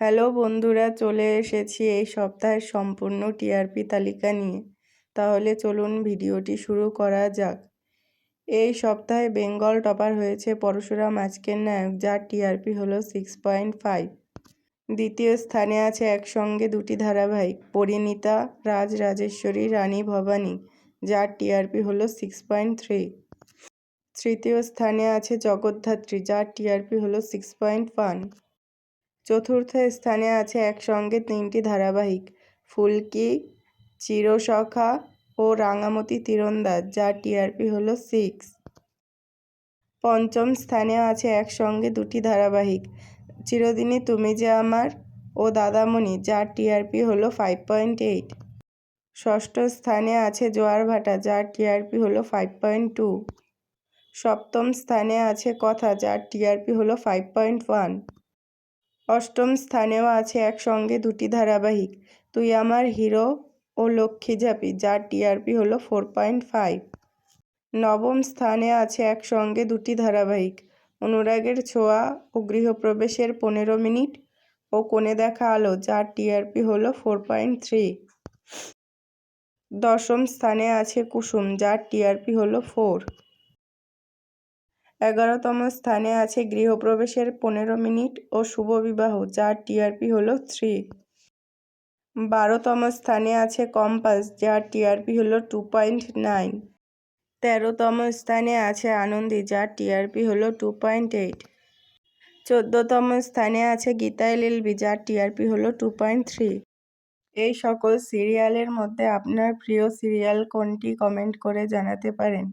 Hello বন্ধুরা, চলে এসেছি এই সপ্তাহের সম্পূর্ণ টিআরপি তালিকা নিয়ে। তাহলে চলুন ভিডিওটি শুরু করা যাক। এই সপ্তাহে বেঙ্গল টপার হয়েছে পরশুরাম আজকের নায়ক, যার টিআরপি হলো সিক্স পয়েন্ট ফাইভ। দ্বিতীয় স্থানে আছে একসঙ্গে দুটি ধারাবাহিক, পরিণীতা রাজ, রাজেশ্বরী, রানী ভবানী, যার টিআরপি হলো সিক্স পয়েন্ট থ্রি। তৃতীয় স্থানে আছে জগদ্ধাত্রী, যার টিআরপি হলো সিক্স পয়েন্ট ওয়ান। চতুর্থ স্থানে আছে একসঙ্গে তিনটি ধারাবাহিক, ফুলকি, চিরসখা ও রাঙামতি তীরন্দাজ যার টিআরপি হল সিক্স। পঞ্চম স্থানে আছে একসঙ্গে দুটি ধারাবাহিক, চিরদিনই তুমি যে আমার ও দাদামণি যার টিআরপি হলো ফাইভ পয়েন্ট এইট। ষষ্ঠ স্থানে আছে জোয়ার ভাটা যার টিআরপি হলো ফাইভ পয়েন্ট টু। সপ্তম স্থানে আছে কথা যার টিআরপি হলো ফাইভ পয়েন্ট ওয়ান। অষ্টম স্থানেও আছে একসঙ্গে দুটি ধারাবাহিক, তুই আমার হিরো ও লক্ষ্মী ঝাঁপি যার টিআরপি হলো ফোর পয়েন্ট ফাইভ। নবম স্থানে আছে একসঙ্গে দুটি ধারাবাহিক, অনুরাগের ছোঁয়া ও গৃহপ্রবেশের পনেরো মিনিট ও কোণে দেখা আলো, যার টিআরপি হলো ফোর পয়েন্ট থ্রি। দশম স্থানে আছে কুসুম, যার টিআরপি হলো ফোর। এগারোতম স্থানে আছে গৃহপ্রবেশের পনেরো মিনিট ও শুভবিবাহ, যার টিআরপি হল থ্রি। বারোতম স্থানে আছে কম্পাস, যার টিআরপি হল টু পয়েন্ট নাইন। তেরোতম স্থানে আছে আনন্দী, যার টিআরপি হল টু পয়েন্ট এইট। চোদ্দতম স্থানে আছে গীতায় লিলবি, যার টিআরপি হল টু পয়েন্ট থ্রি। এই সকল সিরিয়ালের মধ্যে আপনার প্রিয় সিরিয়াল কোনটি কমেন্ট করে জানাতে পারেন।